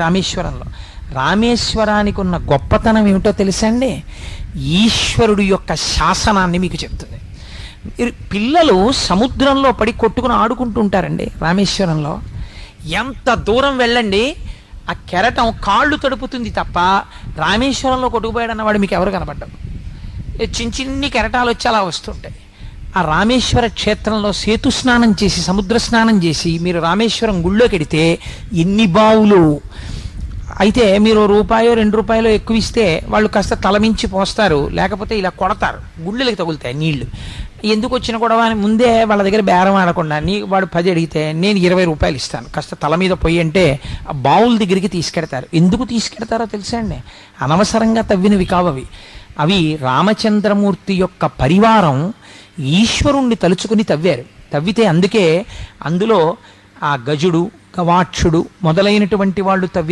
రామేశ్వరంలో. రామేశ్వరానికి ఉన్న గొప్పతనం ఏమిటో తెలుసా అండి ఈశ్వరుడు యొక్క శాసనాన్ని మీకు చెప్తుంది. పిల్లలు సముద్రంలో పడి కొట్టుకుని ఆడుకుంటుంటారండి రామేశ్వరంలో. ఎంత దూరం వెళ్ళండి ఆ కెరటం కాళ్ళు తడుపుతుంది తప్ప రామేశ్వరంలో కొట్టుకుపోయాడన్నవాడు మీకు ఎవరు కనపడ్డారు చిన్న చిన్ని కెరటాలు వచ్చి అలా వస్తుంటాయి. ఆ రామేశ్వర క్షేత్రంలో సేతు స్నానం చేసి సముద్ర స్నానం చేసి మీరు రామేశ్వరం గుళ్ళోకి వెడితే ఎన్ని బావులు? అయితే మీరు రూపాయో రెండు రూపాయలు ఎక్కువ ఇస్తే వాళ్ళు కాస్త తలమించి పోస్తారు. లేకపోతే ఇలా కొడతారు. గుళ్ళకి తగులుతాయి నీళ్ళు. ఎందుకు వచ్చిన గొడవ అని ముందే వాళ్ళ దగ్గర బేరం ఆడకుండా నీ వాడు పది అడిగితే నేను ఇరవై రూపాయలు ఇస్తాను. కాస్త తల మీద పొయ్యి అంటే ఆ బావుల దగ్గరికి తీసుకెడతారు. ఎందుకు తీసుకెడతారో తెలుసా అండి? అనవసరంగా తవ్వినవి కావవి. అవి రామచంద్రమూర్తి యొక్క పరివారం ఈశ్వరుణ్ణి తలుచుకుని తవ్వారు. తవ్వితే అందుకే అందులో ఆ గజుడు గవాక్షుడు మొదలైనటువంటి వాళ్ళు తవ్వి